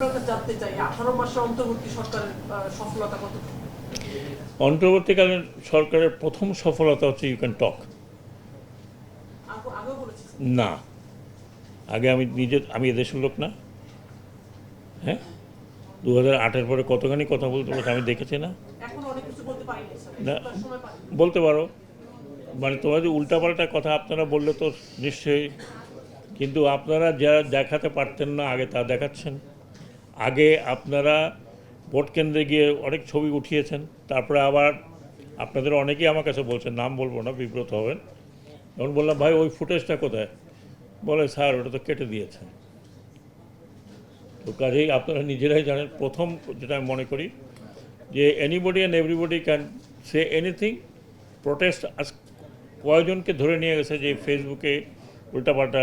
আপনার জানতে চাই আঠারো মাসে অন্তর্বর্তী সরকারের সফলতা কত অন্তর্বর্তীকালীন সরকারের প্রথম সফলতা হচ্ছে ইউ ক্যান টক না। আগে আমি নিজে আমি এদেশের লোক না। হ্যাঁ? দু হাজার আটের পরে কতখানি কথা বলতে বলতে আমি দেখেছি না। না। বলতে পারো। মানে তোমার যে উল্টাপাল্টা কথা আপনারা বললে তো নিশ্চয়ই। কিন্তু আপনারা যা দেখাতে পারতেন না আগে তা দেখাচ্ছেন। আগে আপনারা ভোট কেন্দ্রে গিয়ে অনেক ছবি উঠিয়েছেন, তারপরে আবার আপনাদের অনেকেই আমার কাছে বলছেন, নাম বলব না, বিব্রত হবেন। তখন বললাম, ভাই, ওই ফুটেজটা কোথায়? বলে, স্যার, ওটা তো কেটে দিয়েছে তো কাজেই আপনারা নিজেরাই জানেন, প্রথম যেটা আমি মনে করি যে anybody and everybody can say anything protest আজ কয়জনকে ধরে নিয়ে গেছে যে ফেসবুকে উল্টাপাল্টা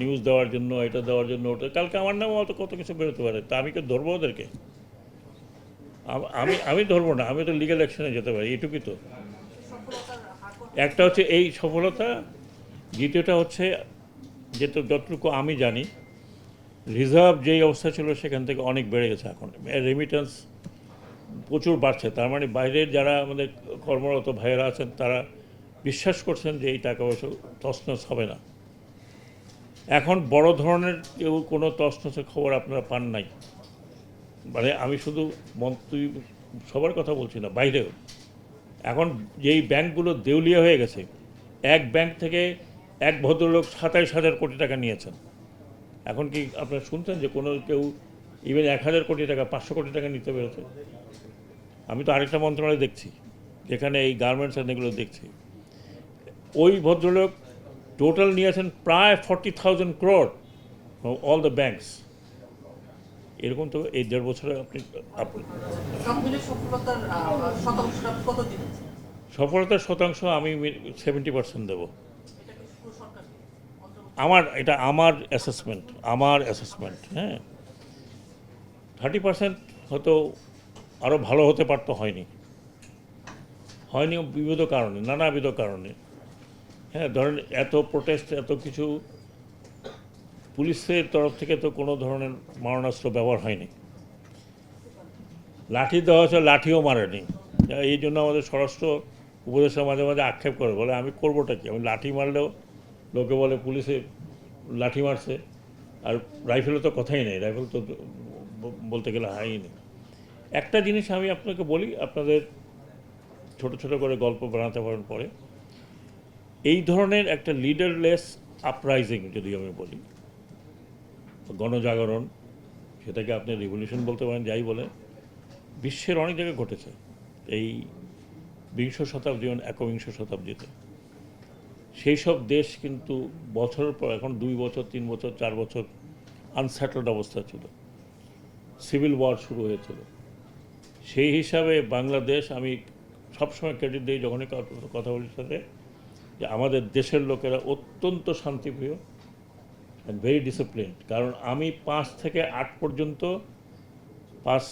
নিউজ দেওয়ার জন্য, এটা দেওয়ার জন্য, ওটা, কালকে আমার নামও অত কত কিছু বেরোতে পারে। তা আমি কি ধরবো ওদেরকে? আমি আমি ধরবো না, আমি তো লিগাল অ্যাকশনে যেতে পারি, এটুকুই তো? একটা হচ্ছে এই সফলতা, দ্বিতীয়টা হচ্ছে যেটা যতটুকু আমি জানি রিজার্ভ যেই অবস্থা ছিল সেখান থেকে অনেক বেড়ে গেছে এখন। রেমিটেন্স প্রচুর বাড়ছে, তার মানে বাইরের যারা আমাদের কর্মরত ভাইয়েরা আছেন, তারা বিশ্বাস করছেন যে এই টাকা পয়সা তছনছ হবে না। এখন বড় ধরনের কেউ কোনো তছনছের খবর আপনারা পান নাই। মানে আমি শুধু মন্ত্রী সবার কথা বলছি না, বাইরেও। এখন যেই ব্যাংকগুলো দেউলিয়া হয়ে গেছে, এক ব্যাংক থেকে এক ভদ্রলোক সাতাইশ হাজার কোটি টাকা নিয়েছেন। এখন কি আপনারা শুনছেন যে কোনো কেউ ইভেন এক হাজার কোটি টাকা, পাঁচশো কোটি টাকা নিতে পেরেছে? আমি তো আরেকটা মন্ত্রণালয় দেখছি, যেখানে এই গার্মেন্টস এগুলো দেখছি। ওই ভদ্রলোক টোটাল নিয়েছেন প্রায় forty thousand crore all the banks এরকম তো এই দেড় বছরে আপনি সফলতার শতাংশ আমি সেভেন্টি পার্সেন্ট দেবো। আমার এটা আমার অ্যাসেসমেন্ট আমার অ্যাসেসমেন্ট হ্যাঁ। থার্টি পার্সেন্ট হয়তো আরও ভালো হতে পারতো হয়নি। হয়নি বিবিধ কারণে নানাবিধ কারণে। হ্যাঁ ধরেন এত প্রোটেস্ট এত কিছু, পুলিশের তরফ থেকে তো কোনো ধরনের মারণাস্ত্র ব্যবহার হয়নি। লাঠি দেওয়া হয়েছে, লাঠিও মারেনি। এই জন্য আমাদের স্বরাষ্ট্র উপদেষ্টা মাঝে মাঝে আক্ষেপ করে, বলে আমি করবোটা কি? আমি লাঠি মারলেও লোকে বলে পুলিশে লাঠি মারছে, আর রাইফেলে তো কথাই নেই, রাইফেল তো বলতে গেলে হাই নেই। একটা জিনিস আমি আপনাকে বলি, আপনাদের ছোট ছোট করে গল্প বানাতে পারেন পরে। এই ধরনের একটা লিডারলেস আপরাইজিং যদি আমি বলি গণজাগরণ, সেটাকে আপনি রিভলিউশন বলতে পারেন, যাই বলে বিশ্বের অনেক জায়গায় ঘটেছে। এই বিংশ শতাব্দী এবং একবিংশ শতাব্দীতে। সেই সব দেশ কিন্তু বছরের পর, এখন দুই বছর, তিন বছর, চার বছর আনসেটেলড অবস্থা ছিল। সিভিল ওয়ার শুরু হয়েছিল। সেই হিসাবে বাংলাদেশ, আমি সবসময় ক্রেডিট দিই যখনই কথা বলি সাথে যে আমাদের দেশের লোকেরা অত্যন্ত শান্তিপ্রিয় অ্যান্ড ভেরি ডিসিপ্লিনড কারণ আমি পাঁচ থেকে আট পর্যন্ত, পাঁচ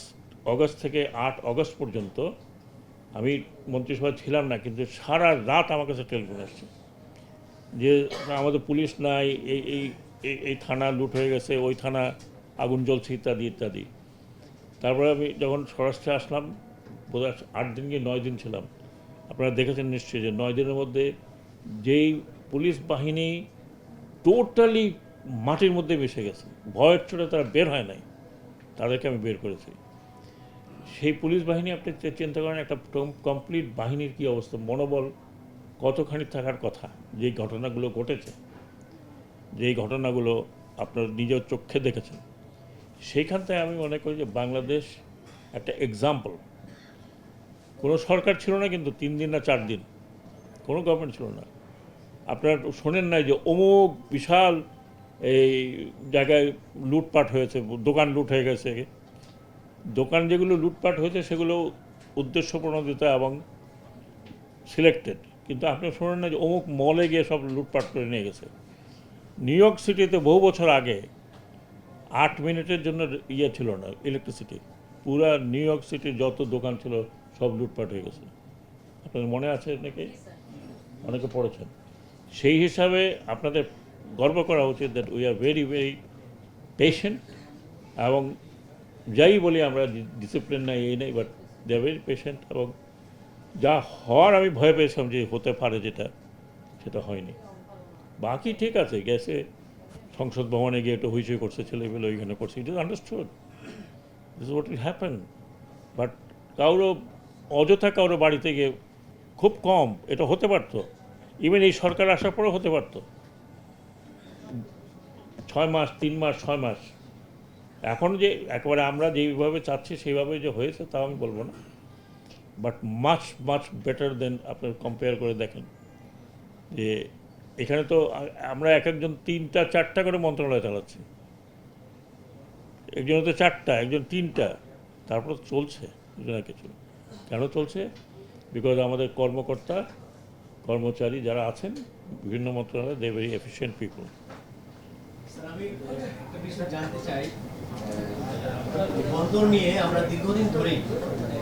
অগস্ট থেকে আট অগস্ট পর্যন্ত আমি মন্ত্রিসভায় ছিলাম না, কিন্তু সারা রাত আমার কাছে টেলিফোন আসছে। যে আমাদের পুলিশ নাই এই এই, এই- থানা লুট হয়ে গেছে, ওই থানা আগুন জ্বলছে ইত্যাদি ইত্যাদি। তারপরে আমি যখন স্বরাষ্ট্রে আসলাম, বোধহয় আট দিন কি নয় দিন ছিলাম, আপনারা দেখেছেন নিশ্চয়ই যে নয় দিনের মধ্যে যেই পুলিশ বাহিনী টোটালি মাটির মধ্যে মিশে গেছে। ভয়ের চোটে তারা বের হয় নাই। তাদেরকে আমি বের করেছি। সেই পুলিশ বাহিনী আপনি চিন্তা করেন, একটা কমপ্লিট বাহিনীর কী অবস্থা? মনোবল কতখানি থাকার কথা? যেই ঘটনাগুলো ঘটেছে, যেই ঘটনাগুলো আপনার নিজের চোখে দেখেছেন, সেইখান থেকে আমি মনে করি যে বাংলাদেশ একটা এক্সাম্পল কোনো সরকার ছিল না কিন্তু তিন দিন না চার দিন। কোনো গভর্নমেন্ট ছিল না। আপনার শোনেন নাই যে অমুক বিশাল এই জায়গায় লুটপাট হয়েছে, দোকান লুট হয়ে গেছে। দোকান যেগুলো লুটপাট হয়েছে, সেগুলো উদ্দেশ্য প্রণোদিত এবং সিলেক্টেড কিন্তু আপনি শোনেন না যে অমুক মলে গিয়ে সব লুটপাট করে নিয়ে গেছে। নিউ ইয়র্ক সিটিতে বহু বছর আগে আট মিনিটের জন্য ইয়ে ছিল না ইলেকট্রিসিটি পুরা নিউ ইয়র্ক সিটির যত দোকান ছিল, সব লুটপাট হয়ে গেছে। আপনার মনে আছে নাকি? অনেকে পড়েছেন। সেই হিসাবে আপনাদের গর্ব করা উচিত that we are very very patient এবং যাই বলি আমরা ডিসিপ্লিন নাই, এই নেই but they are very patient এবং যা হওয়ার আমি ভয় পেয়েছিলাম যে হতে পারে যেটা, সেটা হয়নি। বাকি ঠিক আছে, গেছে, সংসদ ভবনে গিয়ে একটু হইচই করছে ছেলেগুলো ওইখানে করছে it is understood this what will happen but কারও অযথা কারও বাড়িতে গিয়ে খুব কম, এটা হতে পারতো। ইভেন এই সরকার আসার পরেও হতে পারতো। ছয় মাস, তিন মাস, ছয় মাস। এখন যে একেবারে আমরা যেইভাবে চাচ্ছি, সেইভাবে যে হয়েছে, তাও আমি বলব না। But much much better than আপনার কম্পেয়ার করে দেখেন। যে এখানে তো আমরা এক একজন তিনটা, চারটা করে মন্ত্রণালয় চালাচ্ছি। একজন তো চারটা, একজন তিনটা। তারপর চলছে না কিছু। কেন চলছে? বিকজ আমাদের কর্মকর্তা, কর্মচারী যারা আছেন, বিভিন্ন মন্ত্রণালয়ে দে ভেরি এফিসিয়েন্ট পিপল বন্দর নিয়ে আমরা দীর্ঘদিন ধরেই মানে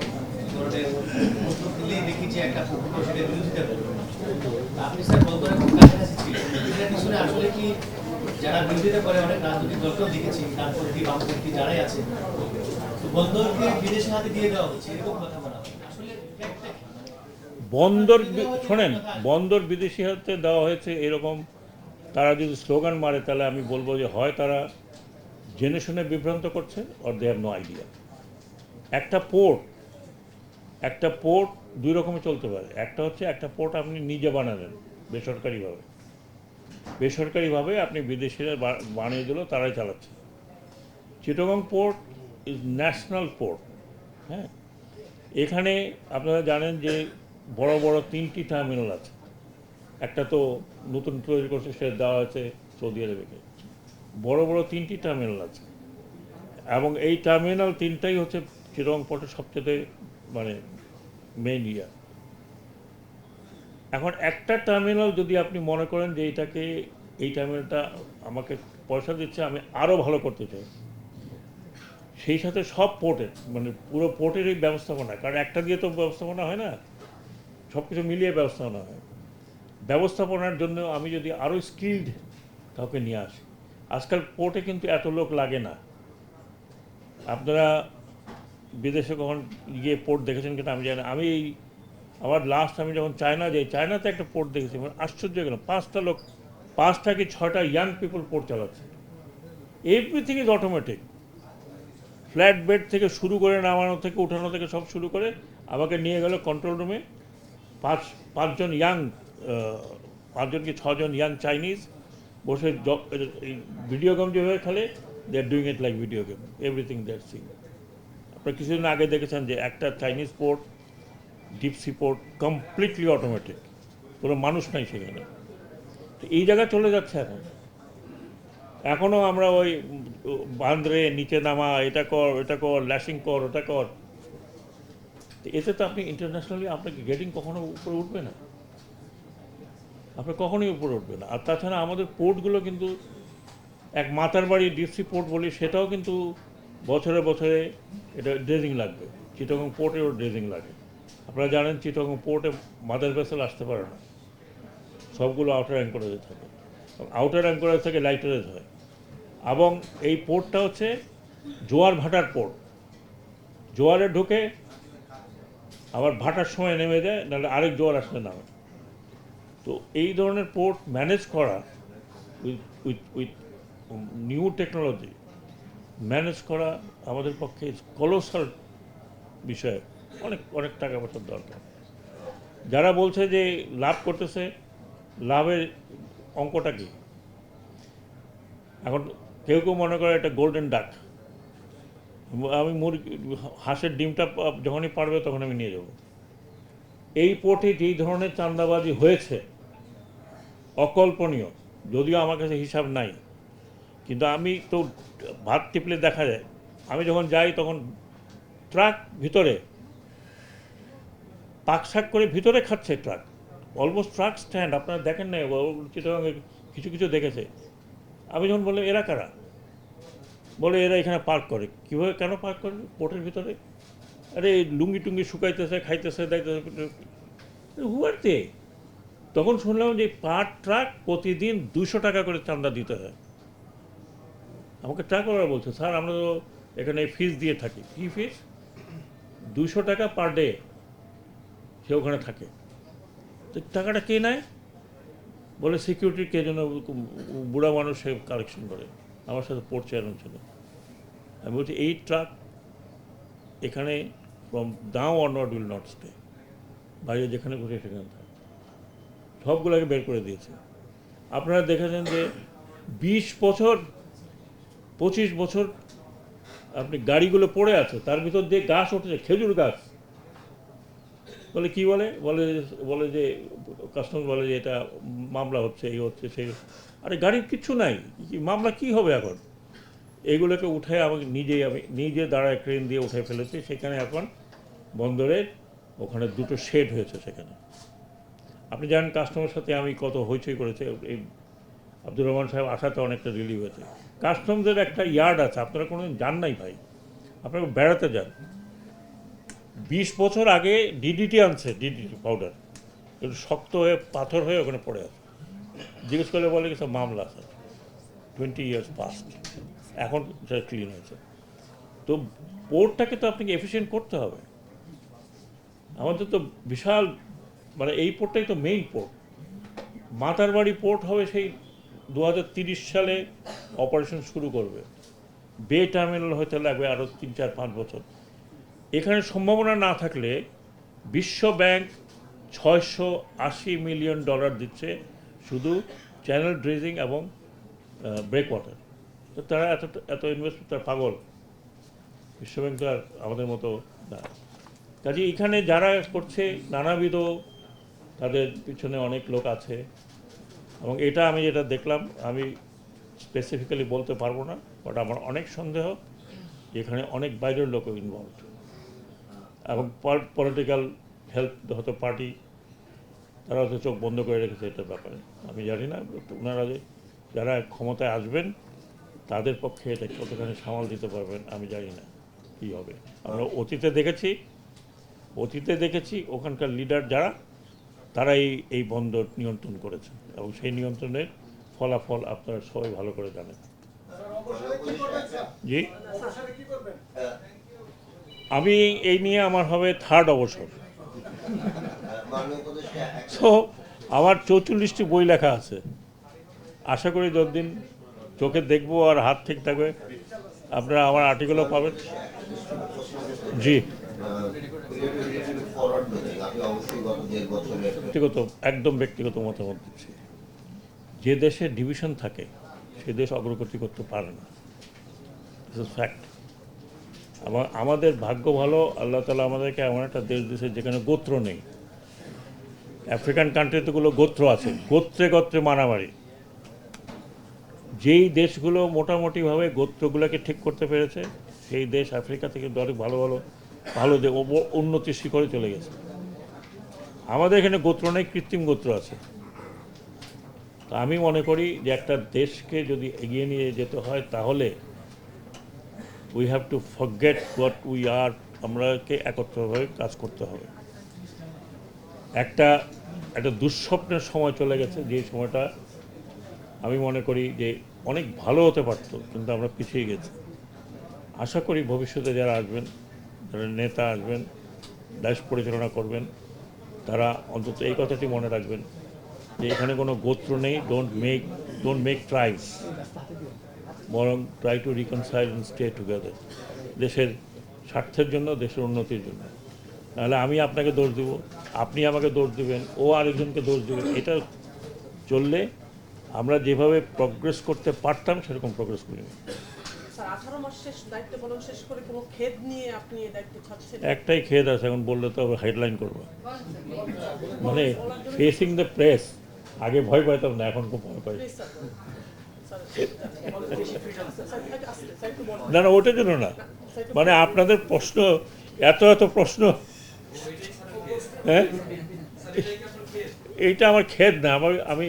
দেখেছি যারাই আছে বন্দরকে হাতে দিয়ে দেওয়া হচ্ছে, এরকম কথা বলা হয় আসলে fact-টা কি? বন্দর শোনেন, বন্দর বিদেশি হাতে দেওয়া হয়েছে এরকম, তারা যদি স্লোগান মারে, তাহলে আমি বলব যে হয় তারা জেনে শুনে বিভ্রান্ত করছে or they have no idea একটা পোর্ট একটা পোর্ট দুই রকমে চলতে পারে। একটা হচ্ছে, একটা পোর্ট আপনি নিজে বানালেন, বেসরকারিভাবে। বেসরকারিভাবে আপনি বিদেশিরা বানিয়ে দিল, তারাই চালাচ্ছে। Chittagong port is national port হ্যাঁ? এখানে আপনারা জানেন যে বড় বড় তিনটি টার্মিনাল আছে। একটা তো নতুন তৈরি করছে, সে দেওয়া আছে সৌদি আরবেকে। বড় বড় তিনটি টার্মিনাল আছে। এবং এই টার্মিনাল তিনটাই হচ্ছে চিরং সবচেয়ে মানে মেইন ইয়া। এখন একটা টার্মিনাল যদি আপনি মনে করেন যে এইটাকে এই টার্মিনালটা আমাকে পয়সা দিচ্ছে, আমি আরও ভালো করতে চাই। সেই সাথে সব পোর্টের মানে পুরো পোর্টেরই ব্যবস্থাপনা। কারণ একটা দিয়ে তো ব্যবস্থাপনা হয় না। সব কিছু মিলিয়ে ব্যবস্থাপনা হয়। ব্যবস্থাপনার জন্য আমি যদি আরও স্কিল্ড কাউকে নিয়ে আসি, আজকাল পোর্টে কিন্তু এত লোক লাগে না। আপনারা বিদেশে কখন গিয়ে পোর্ট দেখেছেন কিন্তু আমি জানি। আমি এই, আবার লাস্ট আমি যখন চায়না যাই, চায়নাতে একটা পোর্ট দেখেছি মানে আশ্চর্য গেলাম। পাঁচটা লোক, পাঁচটা কি ছয়টা ইয়াং পিপল পোর্ট চালাচ্ছে। Everything is automatic flat bed থেকে শুরু করে নামানো থেকে, উঠানো থেকে সব শুরু করে, আমাকে নিয়ে গেল কন্ট্রোল রুমে পাঁচ, পাঁচজন ইয়াং পাঁচজন কি ছজন ইয়াং চাইনিজ বসে ভিডিও গেম যেভাবে খেলে they doing it like video game everything that Singh আপনারা কিছুদিন আগে দেখেছেন যে একটা Chinese port deep sea port completely automatic কোনো মানুষ নাই সেখানে। তো এই জায়গায় চলে যাচ্ছে এখন। এখনও আমরা ওই বান্দ্রে নিচে নামা, এটা কর এটা কর ল্যাশিং কর, ওটা কর এতে তো আপনি ইন্টারন্যাশনালি আপনাকে গেটিং কখনো উপরে উঠবে না। আপনার কখনোই উপরে উঠবে না। আর তাছাড়া আমাদের পোর্টগুলো কিন্তু এক মাতার বাড়ি ডিপসি পোর্ট বলি সেটাও কিন্তু বছরে বছরে এটা ড্রেজিং লাগবে। চিটগং পোর্টেরও ড্রেজিং লাগে। আপনারা জানেন চিটগং পোর্টে মাদার ভেসেল আসতে পারে না। সবগুলো আউটার অ্যাঙ্করেজে থাকে। আউটার অ্যাঙ্করেজ থেকে লাইটারেজ হয় এবং এই পোর্টটা হচ্ছে জোয়ার ভাটার পোর্ট জোয়ারে ঢুকে আবার ভাটার সময় নেমে যায়, নাহলে আরেক জোয়ার আসলে নামে। তো এই ধরনের পোর্ট ম্যানেজ করা with with with new technology manage করা আমাদের পক্ষে কলোসাল বিষয়। অনেক অনেক টাকা পয়সার দরকার। যারা বলছে যে লাভ করতেছে, লাভের অঙ্কটা কি? এখন কেউ কেউ মনে করে এটা গোল্ডেন ডাক আমি মুরগি হাঁসের ডিমটা যখনই পারবে তখন আমি নিয়ে যাব। এই পোর্টে যেই ধরনের চান্দাবাজি হয়েছে, অকল্পনীয়, যদিও আমার কাছে হিসাব নাই, কিন্তু আমি তো ভাত টিপলে দেখা যায়, আমি যখন যাই তখন ট্রাক ভিতরে, পাক শাক করে ভিতরে খাচ্ছে ট্রাক, অলমোস্ট ট্রাক স্ট্যান্ড, আপনারা দেখেন না চিটাগাঙে কিছু কিছু দেখেছে, আমি যখন বললাম, এরা কারা? বলে এরা এখানে পার্ক করে। কীভাবে, কেন পার্ক করে পোর্টের ভিতরে? আরে, লুঙ্গি টুঙ্গি শুকাইতেছে, খাইতেছে দেখতেছে হুয়ারতে তখন শুনলাম যে পার ট্রাক প্রতিদিন দুশো টাকা করে চান্দা দিতে হয়। আমাকে ট্রাকওয়ালা বলছে, স্যার, আমরা তো এখানে ফিস দিয়ে থাকি। কি ফিস দুশো টাকা পার ডে সে ওখানে থাকে। তো টাকাটা কে নেয়? বলে সিকিউরিটি কে যেন বুড়া মানুষ সে কালেকশন করে। আমার সাথে পোর্ট চেয়ারম্যান ছিল। আমি বলছি, এই ট্রাক এখানে ফ্রম দাও অনওয়ার্ড উইল নট স্টে বাইরে যেখানে ঘুরে সেখানে থাকে। সবগুলোকে বের করে দিয়েছে। আপনারা দেখেছেন যে বিশ বছর, পঁচিশ বছর আপনি গাড়িগুলো পড়ে আছে, তার ভিতর দিয়ে গাছ উঠেছে, খেজুর গাছ। বলে কি বলে? বলে বলে যে কাস্টমার বলে যে এটা মামলা হচ্ছে, এই হচ্ছে, সেই আরে গাড়ির কিচ্ছু নাই। মামলা কি হবে এখন? এগুলোকে উঠে আমাকে নিজেই আমি নিজে দাঁড়ায় ক্রেন দিয়ে উঠে ফেলেছি। সেখানে এখন বন্দরের ওখানে দুটো শেড হয়েছে সেখানে। আপনি জানেন কাস্টমার সাথে আমি কত হইচই করেছি। এই আব্দুর রহমান সাহেব আসাতে অনেকটা রিলিভ হয়েছে। কাস্টমসের একটা ইয়ার্ড আছে। আপনারা কোনোদিন যান নাই ভাই? আপনারা বেড়াতে যান। বিশ বছর আগে ডিডিটি আনছে ডিডিটি পাউডার শক্ত হয়ে, পাথর হয়ে ওখানে পড়ে আছে। জিজ্ঞেস করলে বলে কিছু মামলা আছে। টোয়েন্টি ইয়ার্স পাস্ট এখন সেটা ক্লিন হয়েছে। তো পোর্টটাকে তো আপনাকে এফিসিয়েন্ট করতে হবে। আমাদের তো বিশাল মানে এই পোর্টটাই তো মেইন পোর্ট মাতারবাড়ি পোর্ট হবে সেই দু সালে অপারেশন শুরু করবে। বে টার্মিনাল হতে লাগবে আরও তিন চার পাঁচ বছর। এখানে সম্ভাবনা না থাকলে বিশ্ব ব্যাংক ছয়শো আশি মিলিয়ন ডলার দিচ্ছে শুধু চ্যানেল ড্রেজিং এবং ব্রেক ওয়াটার তো তারা এত এত ইনভেস্ট তার পাগল। বিশ্বব্যাংক তো আর আমাদের মতো না। কাজে এখানে যারা করছে নানাবিধ, তাদের পিছনে অনেক লোক আছে। এবং এটা আমি যেটা দেখলাম, আমি স্পেসিফিক্যালি বলতে পারব না বাট আমার অনেক সন্দেহ, এখানে অনেক বাইরের লোক ইনভলভ এবং পলিটিক্যাল হেল্প হয়তো পার্টি তারা হয়তো চোখ বন্ধ করে রেখেছে এটার ব্যাপারে। আমি জানি না ওনারা যে যারা ক্ষমতায় আসবেন তাদের পক্ষে এটা কতখানি সামাল দিতে পারবেন আমি জানি না কী হবে। আমরা অতীতে দেখেছি অতীতে দেখেছি ওখানকার লিডার যারা তারাই এই এই বন্দর নিয়ন্ত্রণ করেছে এবং সেই নিয়ন্ত্রণের ফলাফল আপনারা সবাই ভালো করে জানেন। জি? আমি এই নিয়ে আমার হবে থার্ড অবসর। সো আমার চৌচল্লিশটি বই লেখা আছে। আশা করি যতদিন চোখে দেখব আর হাত ঠিক থাকবে, আপনারা আমার আর্টিকেলও পাবেন। জি। ব্যক্তিগত, একদম ব্যক্তিগত মতামত দিচ্ছি। যে দেশে ডিভিশন থাকে, সে দেশ অগ্রগতি করতে পারে না। ফ্যাক্ট আমাদের ভাগ্য ভালো, আল্লাহ তালা আমাদেরকে এমন একটা দেশ দিয়েছে যেখানে গোত্র নেই। আফ্রিকান কান্ট্রিতেগুলো গোত্র আছে, গোত্রে গোত্রে মারামারি। যেই দেশগুলো মোটামুটিভাবে গোত্রগুলোকে ঠিক করতে পেরেছে, সেই দেশ আফ্রিকা থেকে অনেক ভালো ভালো ভালো ও- উন্নতির শিখরে চলে গেছে। আমাদের এখানে গোত্র নেই, কৃত্রিম গোত্র আছে। তা আমি মনে করি যে একটা দেশকে যদি এগিয়ে নিয়ে যেতে হয়, তাহলে we have to forget what we are আমরাকে একত্রভাবে কাজ করতে হবে। একটা একটা দুঃস্বপ্নের সময় চলে গেছে, যে সময়টা আমি মনে করি যে অনেক ভালো হতে পারতো, কিন্তু আমরা পিছিয়ে গেছি। আশা করি ভবিষ্যতে যারা আসবেন, যারা নেতা আসবেন, দেশ পরিচালনা করবেন, তারা অন্তত এই কথাটি মনে রাখবেন যে এখানে কোনো গোত্র নেই don't make don't make tribes বরং try to reconcile and stay together দেশের স্বার্থের জন্য দেশের উন্নতির জন্য। নাহলে আমি আপনাকে দোষ দেবো আপনি আমাকে দোষ দেবেন ও আরেকজনকে দোষ দেবেন এটা চললে আমরা যেভাবে প্রগ্রেস করতে পারতাম সেরকম প্রগ্রেস করিনি। একটাই খেদ আছে এখন বললে তো হেডলাইন করব। মানে ফেসিং দ্য প্রেস আগে ভয় পাইতাম না এখন খুব ভয় পাই। না না, ওটার জন্য না। মানে আপনাদের প্রশ্ন, এত এত প্রশ্ন। হ্যাঁ? এইটা আমার খেদ না। আমার, আমি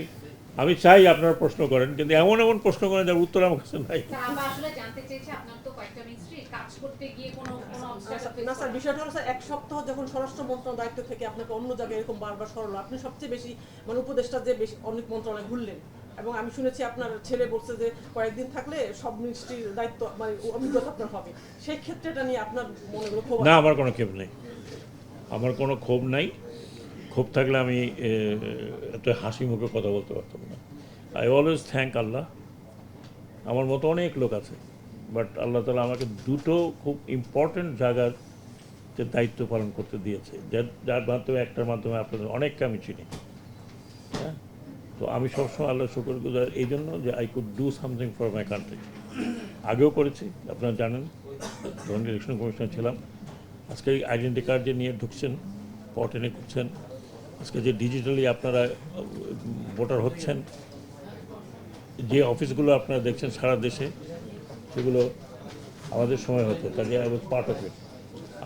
আমি চাই আপনারা প্রশ্ন করেন, কিন্তু এমন এমন প্রশ্ন করেন যার উত্তর আমার কাছে নাই। কাজ করতে গিয়ে কোনো না স্যার বিষয়টা হলো স্যার এক সপ্তাহ যখন স্বরাষ্ট্র মন্ত্রণালয় দায়িত্ব থেকে আপনাকে অন্য জায়গায় এরকম বারবার সরল আপনি সবচেয়ে বেশি মানে উপদেষ্টা যে বেশি অনেক মন্ত্রণালয় ঘুরলেন। এবং আমি শুনেছি আপনার ছেলে বলছে যে কয়েকদিন থাকলে সব মিনিস্ট্রির দায়িত্ব মানে অভিজ্ঞতা আপনার হবে। সেই ক্ষেত্রে এটা নিয়ে আপনার মনে হলো ক্ষোভ না আমার কোনো ক্ষোভ নেই। আমার কোনো ক্ষোভ নাই। ক্ষোভ থাকলে আমি এত হাসি মুখে কথা বলতে পারতাম না। আই অলওয়েজ থ্যাংক আল্লাহ। আমার মতো অনেক লোক আছে। বাট আল্লাহ তালা আমাকে দুটো খুব ইম্পর্ট্যান্ট জায়গার যে দায়িত্ব পালন করতে দিয়েছে। যার যার মাধ্যমে, একটার মাধ্যমে আপনাদের অনেককে আমি চিনি। হ্যাঁ? তো আমি সবসময় আল্লাহ শুকর গুজার এই জন্য যে I could do something for my country আগেও করেছি, আপনারা জানেন, যখন ইলেকশন কমিশনার ছিলাম, আজকে আইডেন্টি কার্ড যে নিয়ে ঢুকছেন পটেনে ঢুকছেন, আজকে যে ডিজিটালি আপনারা ভোটার হচ্ছেন, যে অফিসগুলো আপনারা দেখছেন সারা দেশে সেগুলো আমাদের সময় হতো কাজে I was part of it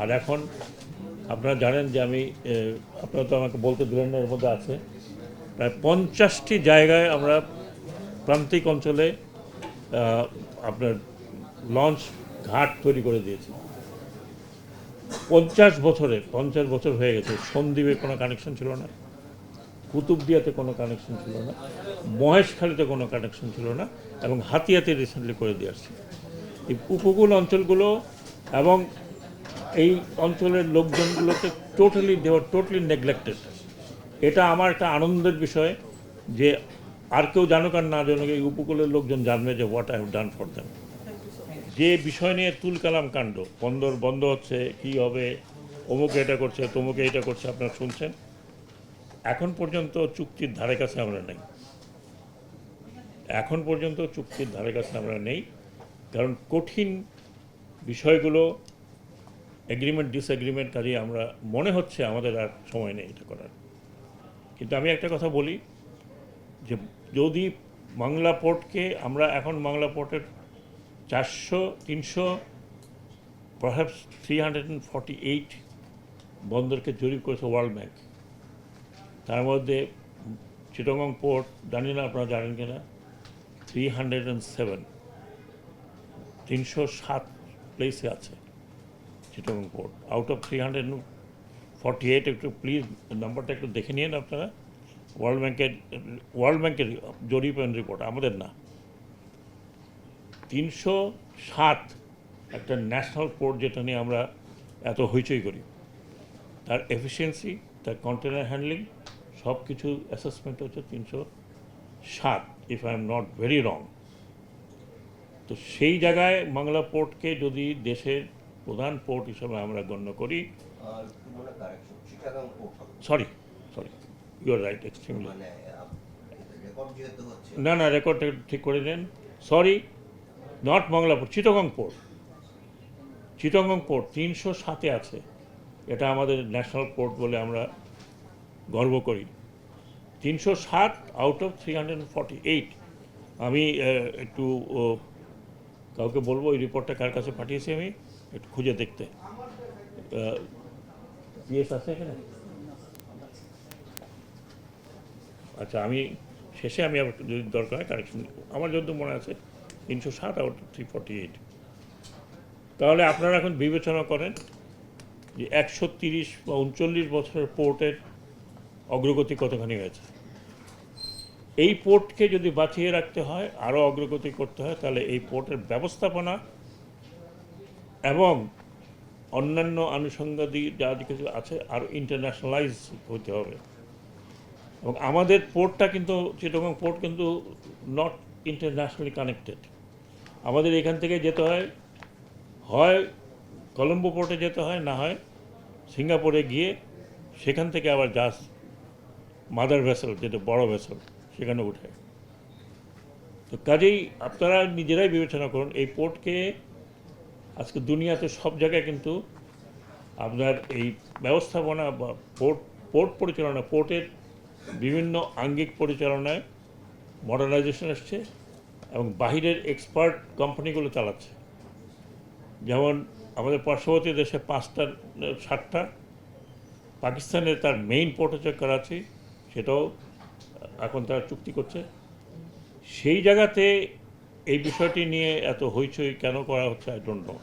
আর এখন আপনারা জানেন যে আমি আপনারা তো আমাকে বলতে দিলেন এর মধ্যে আছে। প্রায় পঞ্চাশটি জায়গায় আমরা প্রান্তিক অঞ্চলে আপনার লঞ্চ ঘাট তৈরি করে দিয়েছি। পঞ্চাশ বছরে পঞ্চাশ বছর হয়ে গেছে সন্দ্বীপে কোনো কানেকশন ছিল না। কুতুবদিয়াতে কোনো কানেকশন ছিল না, মহেশখালীতে কোনো কানেকশন ছিল না এবং হাতিয়াতে রিসেন্টলি করে দিয়ে আসছি। এই উপকূল অঞ্চলগুলো এবং এই অঞ্চলের লোকজনগুলোকে টোটালি দেওয়ার টোটালি নেগলেক্টেড এটা আমার একটা আনন্দের বিষয় যে আর কেউ জানুক আর না জানুক, এই উপকূলের লোকজন জানবে যে what I have done for them যে বিষয় নিয়ে তুলকালাম কাণ্ড, বন্দর বন্ধ হচ্ছে, কি হবে, অমুকে এটা করছে, তমুকে এটা করছে, আপনারা শুনছেন। এখন পর্যন্ত চুক্তির ধারে কাছে আমরা নেই। এখন পর্যন্ত চুক্তির ধারে কাছে আমরা নেই, কারণ কঠিন বিষয়গুলো এগ্রিমেন্ট ডিসএগ্রিমেন্ট কাজে আমরা, মনে হচ্ছে আমাদের আর সময় নেই এটা করার। কিন্তু আমি একটা কথা বলি, যে যদি বাংলা পোর্টকে আমরা এখন বাংলা পোর্টের চারশো, তিনশো perhaps three hundred and forty eight বন্দরকে জরিপ করেছে ওয়ার্ল্ড ব্যাংক তার মধ্যে চিটগং পোর্ট জানি না আপনারা জানেন কিনা থ্রি হান্ড্রেড অ্যান্ড সেভেন তিনশো সাত প্লেসে আছে Chittagong port. Out of three hundred forty eight একটু প্লিজ নাম্বারটা একটু দেখে নিন আপনারা। ওয়ার্ল্ড ব্যাংকের ওয়ার্ল্ড ব্যাংকের জরিপ রিপোর্ট আমাদের না। তিনশো সাত একটা ন্যাশনাল পোর্ট যেটা নিয়ে আমরা এত হইচই করি। তার এফিসিয়েন্সি তার কন্টেনার হ্যান্ডলিং সব কিছু অ্যাসেসমেন্ট হচ্ছে তিনশো সাত if I am not very wrong তো সেই জায়গায় বাংলা পোর্টকে যদি দেশের প্রধান পোর্ট হিসেবে আমরা গণ্য করি sorry sorry your right extremely record না না রেকর্ডটা ঠিক করে নেন। Sorry not Bangla port Chittagong port Chittagong port তিনশো সাতে আছে। এটা আমাদের ন্যাশনাল পোর্ট বলে আমরা গর্ব করি। তিনশো সাত out of three hundred forty eight আমি একটু কাউকে বলব ওই রিপোর্টটা কার কাছে পাঠিয়েছি আমি, একটু খুঁজে দেখতে। আছে এখানে? আচ্ছা আমি, শেষে আমি যদি দরকার হয় কারেকশন আমার যত মনে আছে, তিনশো সাত আউট থ্রি ফর্টি এইট তাহলে আপনারা এখন বিবেচনা করেন যে একশো তিরিশ বা উনচল্লিশ বছরের পোর্টের অগ্রগতি কতখানি হয়েছে? এই পোর্টকে যদি বাঁচিয়ে রাখতে হয়, আরও অগ্রগতি করতে হয়, তাহলে এই পোর্টের ব্যবস্থাপনা এবং অন্যান্য আনুষঙ্গিক যা কিছু আছে, আরও ইন্টারন্যাশনালাইজ হতে হবে। এবং আমাদের পোর্টটা কিন্তু, চিটগং পোর্ট কিন্তু নট ইন্টারন্যাশনালি কানেক্টেড আমাদের এখান থেকে যেতে হয় হয় কলম্বো পোর্টে যেতে হয়, না হয় সিঙ্গাপুরে গিয়ে সেখান থেকে আবার জাহাজ মাদার ভেসেল, যেটা বড় ভেসেল, সেখানে উঠে। তো কাজেই আপনারা নিজেরাই বিবেচনা করুন, এই পোর্টকে আজকে দুনিয়াতে সব জায়গায় কিন্তু আপনার এই ব্যবস্থাপনা বা পোর্ট পোর্ট পরিচালনা, পোর্টের বিভিন্ন আঙ্গিক পরিচালনায় মডার্নাইজেশন এসছে এবং বাহিরের এক্সপার্ট কোম্পানিগুলো চালাচ্ছে। যেমন আমাদের পার্শ্ববর্তী দেশে পাঁচটা, সাতটা পাকিস্তানের তার মেইন পোর্ট হচ্ছে করাচি সেটাও এখন তারা চুক্তি করছে। সেই জায়গাতে এই বিষয়টি নিয়ে এত হইচই কেন করা হচ্ছে আই ডোন্ট নো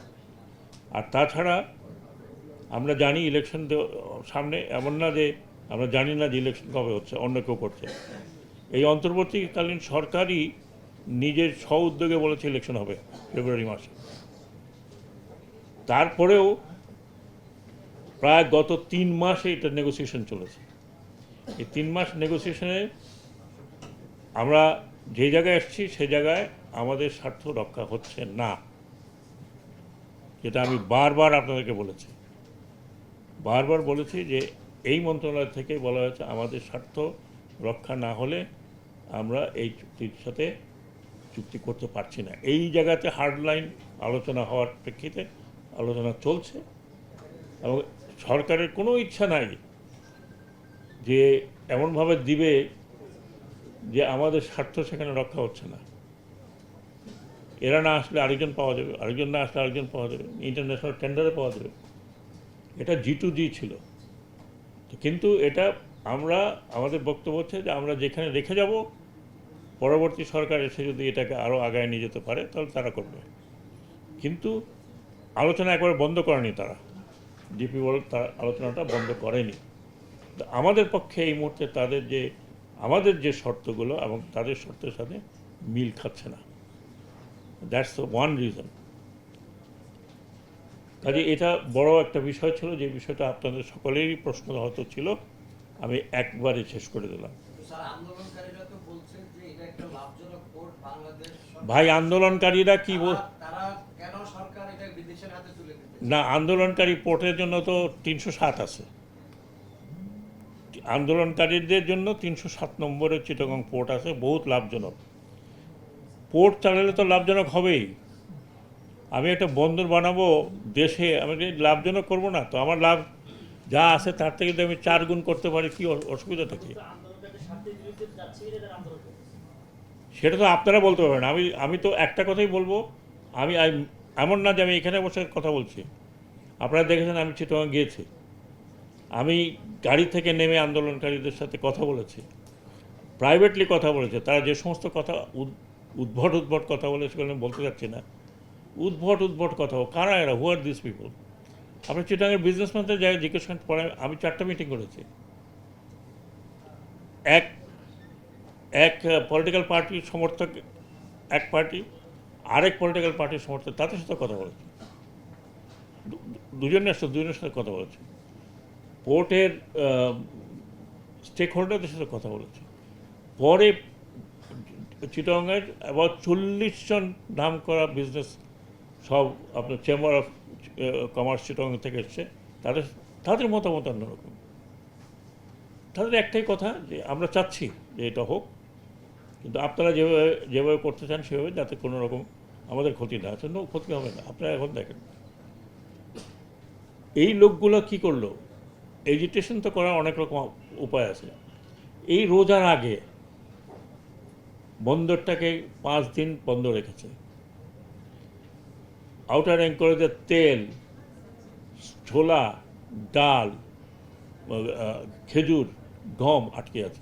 আর তাছাড়া আমরা জানি ইলেকশন সামনে এমন না যে আমরা জানি না যে ইলেকশন কবে হচ্ছে, অন্য কেউ করছে। এই অন্তর্বর্তীকালীন সরকারই নিজের স্ব উদ্যোগে বলেছে ইলেকশন হবে ফেব্রুয়ারি মাসে। তারপরেও প্রায় গত তিন মাসে এটা নেগোসিয়েশন চলেছে। এই তিন মাস নেগোসিয়েশনে আমরা যে জায়গায় এসেছি সে জায়গায় আমাদের স্বার্থ রক্ষা হচ্ছে না। যেটা আমি বারবার আপনাদেরকে বলেছি। বারবার বলেছি যে এই মন্ত্রণালয় থেকে বলা হয়েছে আমাদের স্বার্থ রক্ষা না হলে আমরা এই চুক্তির সাথে চুক্তি করতে পারছি না। এই জায়গাতে হার্ড লাইন আলোচনা হওয়ার প্রেক্ষিতে আলোচনা চলছে এবং সরকারের কোনো ইচ্ছা নাই যে এমনভাবে দিবে যে আমাদের স্বার্থ সেখানে রক্ষা হচ্ছে না। এরা না আসলে আরেকজন পাওয়া যাবে, আরেকজন না আসলে আরেকজন পাওয়া যাবে ইন্টারন্যাশনাল টেন্ডারে পাওয়া যাবে। এটা জি টু জি ছিল। কিন্তু এটা আমরা, আমাদের বক্তব্য হচ্ছে যে আমরা যেখানে রেখে যাব, পরবর্তী সরকার এসে যদি এটাকে আরও আগায় নিয়ে যেতে পারে, তাহলে তারা করবে। কিন্তু আলোচনা একবারে বন্ধ করেনি তারা। ডিপি ওয়ার্ল্ড তার আলোচনাটা বন্ধ করেনি। আমাদের পক্ষে এই মুহূর্তে তাদের যে আমাদের যে শর্তগুলো এবং তাদের শর্তের সাথে মিল খাচ্ছে না। দ্যাটস দ্য ওয়ান রিজন কাজে এটা বড় একটা বিষয় ছিল যে বিষয়টা আপনাদের সকলেরই প্রশ্ন হয়তো ছিল আমি একবারে শেষ করে দিলাম। ভাই আন্দোলনকারীরা কি না আন্দোলনকারী পোর্টের জন্য তো তিনশো সাত আছে। আন্দোলনকারীদের জন্য তিনশো সাত নম্বরের চিটাগং পোর্ট আছে, বহুত লাভজনক। পোর্ট চালালে তো লাভজনক হবেই। আমি একটা বন্দর বানাবো, দেশে আমি লাভজনক করব না, তো আমার লাভ যা আছে তার থেকে যদি আমি চার গুণ করতে পারি, কি অসুবিধা থাকে? সেটা তো আপনারা বলতে পারবেন আমি আমি তো একটা কথাই বলব আমি, এমন না যে আমি এখানে বসে কথা বলছি। আপনারা দেখেছেন আমি চিটগাং গিয়েছি। আমি গাড়ি থেকে নেমে আন্দোলনকারীদের সাথে কথা বলেছি। প্রাইভেটলি কথা বলেছে। তারা যে সমস্ত কথা উদ- উদ্ভট উদ্ভট কথা বলে সেগুলো বলতে চাচ্ছি না। উদ্ভট উদ্ভট কথা কারা এরা? হু আর দিস পিপল আপনি চিটাঙের বিজনেসম্যানদের জায়গায় জিজ্ঞেস করেন, পরে আমি চারটা মিটিং করেছি। এক এক পলিটিক্যাল পার্টির সমর্থক, এক পার্টি আরেক পলিটিক্যাল পার্টির সমর্থক, তাদের সাথে কথা বলেছে। দুজনের সাথে দুজনের সাথে কথা বলেছে। পোর্টের স্টেক হোল্ডারদের সাথে কথা বলেছে। পরে চিটংয়ের অ্যাবাউট চল্লিশ জন নাম করা বিজনেস সব আপনার চেম্বার অফ কমার্স চিটং থেকে এসছে। তাদের তাদের মতামত অন্যরকম। তাদের একটাই কথা যে আমরা চাচ্ছি যে এটা হোক, কিন্তু আপনারা যেভাবে যেভাবে করতে চান সেভাবে যাতে কোনো রকম আমাদের ক্ষতি না আছে ক্ষতি হবে না। আপনারা এখন দেখেন। এই লোকগুলো কি করল? এজিটেশন তো করার অনেক রকম উপায় আছে। এই রোজার আগে বন্দরটাকে পাঁচ দিন বন্ধ রেখেছে। আউটার অ্যাঙ্করেজের তেল, ছোলা, ডাল খেজুর, গম আটকে আছে।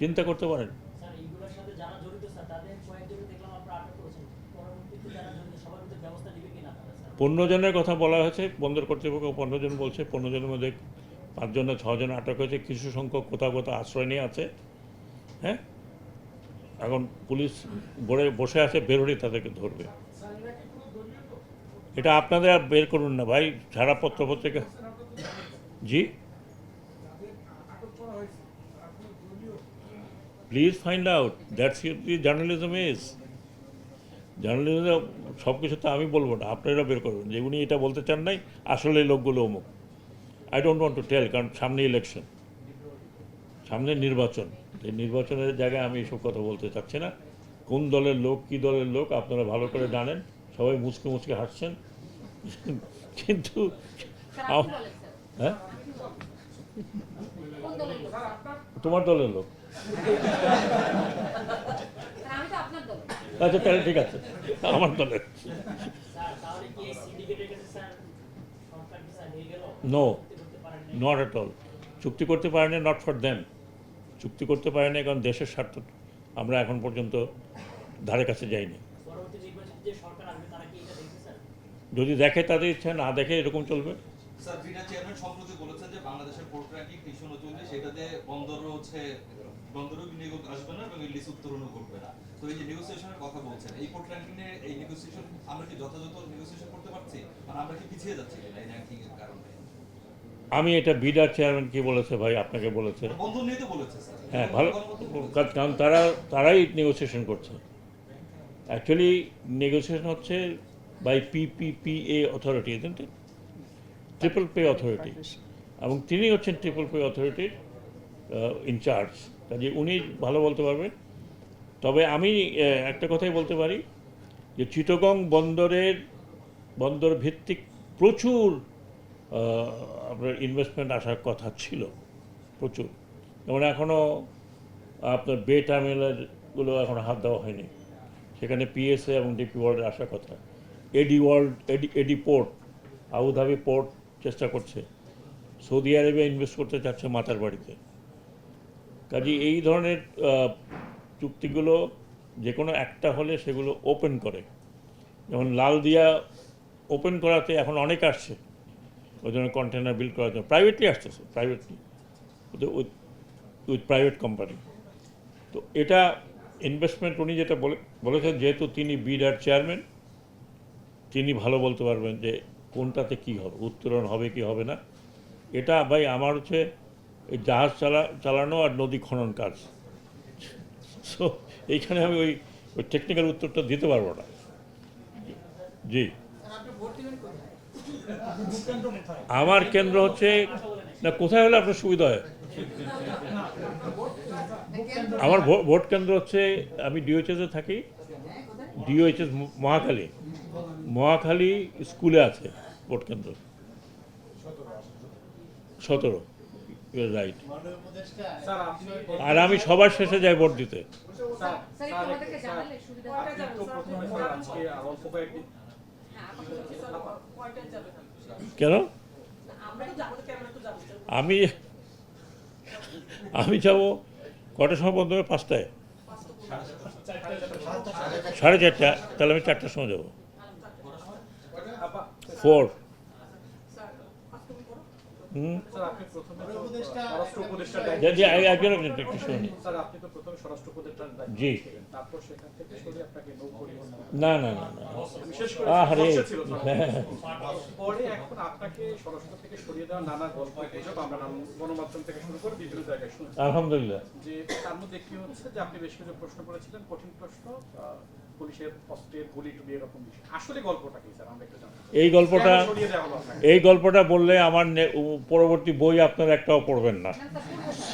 চিন্তা করতে পারেন স্যার এইগুলোর সাথে যারা জড়িত স্যার তাদের কয়েকজনকে দেখলাম আপনারা আটক করেছেন পরবর্তীতে যারা জড়িত সবার বিরুদ্ধে ব্যবস্থা নেবে কিনা তারা স্যার পনেরো জনের কথা বলা হয়েছে, বন্দর কর্তৃপক্ষ পনেরো জন বলছে পনেরো জনের মধ্যে পাঁচজন না ছজন আটক হয়েছে, কিছু সংখ্যক কোথাও কোথাও আশ্রয় নিয়ে আছে। হ্যাঁ? এখন পুলিশ বড়ে বসে আছে বেরোলে তাদেরকে ধরবে। এটা আপনাদের আর বের করুন না ভাই সারা পত্র পত্রিকা। জি? Please find out that's the journalism is journalism সব কিছু তো আমি বলব না আপনারা বের করবেন। যে উনি এটা বলতে চান নাই আসলে লোকগুলো অমুক। I don't want to tell কারণ সামনে ইলেকশন সামনে নির্বাচন। এই নির্বাচনের জায়গায় আমি এসব কথা বলতে চাচ্ছি না। কোন দলের লোক কি দলের লোক আপনারা ভালো করে জানেন। সবাই মুচকে মুচকে হাসছেন। কিন্তু হ্যাঁ? দলের লোক? তোমার দলের লোক। আচ্ছা তাহলে ঠিক আছে। আমার দলের নো? নট অ্যাট অল চুক্তি করতে পারেনি নট ফর দেম চুক্তি করতে পারেনি, কারণ দেশের স্বার্থ আমরা এখন পর্যন্ত ধারে কাছে যাইনি। যদি দেখে তাদের ইচ্ছা, না দেখে এরকম চলবে? বাংলাদেশের পোর্ট র্যাঙ্কিং তিনশো উনচল্লিশ এটাতে বন্দরও হচ্ছে বন্দরও বিনিয়োগ আসবে না এবং ইলিশ উত্তোলনও করবে না। তো এই যে নেগোসিয়েশনের কথা বলছেন এই পোর্ট র্যাঙ্কিং এর এই নেগোসিয়েশন আমরা কি যথাযথ নেগোসিয়েশন করতে পারছি? মানে আমরা কি পিছিয়ে যাচ্ছি এই র্যাঙ্কিং এর কারণে? আমি এটা বিডার চেয়ারম্যান কি বলেছে ভাই? আপনাকে বলেছে। হ্যাঁ ভালো কারণ তারা তারাই নেগোসিয়েশন করছে। অ্যাকচুয়ালি নেগোসিয়েশন হচ্ছে by PPPA authority triple P authority এবং তিনি হচ্ছেন ট্রিপল পে অথরিটির ইনচার্জ কাজে উনি ভালো বলতে পারবেন। তবে আমি একটা কথাই বলতে পারি যে চিটগং বন্দরের বন্দর ভিত্তিক প্রচুর আপনার ইনভেস্টমেন্ট আসার কথা ছিল। প্রচুর। যেমন এখনও আপনার বে টার্মিনালগুলো এখনও হাত দেওয়া হয়নি। সেখানে পিএসএ এবং ডিপি ওয়ার্ল্ডের আসার কথা। AD world AD AD port Abu Dhabi port চেষ্টা করছে। সৌদি আরবে ইনভেস্ট করতে চাচ্ছে মাতার বাড়িতে। কাজে এই ধরনের চুক্তিগুলো যে কোনো একটা হলে সেগুলো ওপেন করে। যেমন লাল দিয়া ওপেন করাতে এখন অনেক আসছে। ওই জন্য কন্টেনার বিল্ড করার জন্য। প্রাইভেটলি আসতেছে privately with with private company তো এটা ইনভেস্টমেন্ট উনি যেটা বলে, বলেছেন, যেহেতু তিনি বিডার চেয়ারম্যান তিনি ভালো বলতে পারবেন যে কোনটাতে কি হবে, উত্তোলন হবে কি হবে না। এটা ভাই আমার হচ্ছে এই জাহাজ চালা, চালানো আর নদী খনন কাজ। সো এইখানে আমি ওই ওই টেকনিক্যাল উত্তরটা দিতে পারব না। জি। আমার কেন্দ্র হচ্ছে, না কোথায় হলে আপনার সুবিধা হয়? আমার ভোট কেন্দ্র হচ্ছে, আমি ডিওএইচএসে থাকি। ডিওএইচএস মহাখালী। মহাখালী স্কুলে আছে ভোট কেন্দ্র। সতেরো। রাইট আর আমি সবার শেষে যাই ভোট দিতে। স্যার একটু আমাদেরকে জানালে সুবিধা হয়। হ্যাঁ কেন? আমি আমি যাব কটার সময় বন্ধ হবে? পাঁচটায়। সাড়ে চারটা। তাহলে আমি চারটার সময় যাব। ফোর জি। নৌ না না ছিল হ্যাঁ। পরে এখন আপনাকে স্বরাষ্ট্র থেকে সরিয়ে দেওয়া নানা গল্প আমরা গণমাধ্যম থেকে শুরু করে বিভিন্ন জায়গায় শুনছি। আলহামদুলিল্লাহ। যে তার মধ্যে কি হচ্ছে যে আপনি বেশ কিছু প্রশ্ন করেছিলেন কঠিন প্রশ্ন এই গল্পটা? এই গল্পটা বললে আমার নে- পরবর্তী বই আপনারা একটাও পড়বেন না।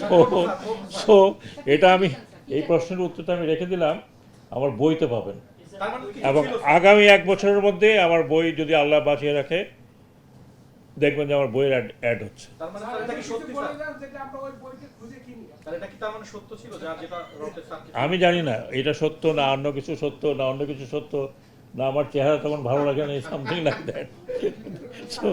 সো সো এটা আমি এই প্রশ্নের উত্তরটা আমি রেখে দিলাম আমার বইতে পাবেন। মানে এবং আগামী এক বছরের মধ্যে আমার বই যদি আল্লাহ বাঁচিয়ে রাখে দেখবেন যে আমার বইয়ের অ্যাড হচ্ছে। তার মানে আমি জানি না এটা সত্য না অন্য কিছু সত্য না অন্য কিছু সত্য না আমার চেহারা তেমন ভালো লাগে না সামথিং লাইক দ্যাট। সো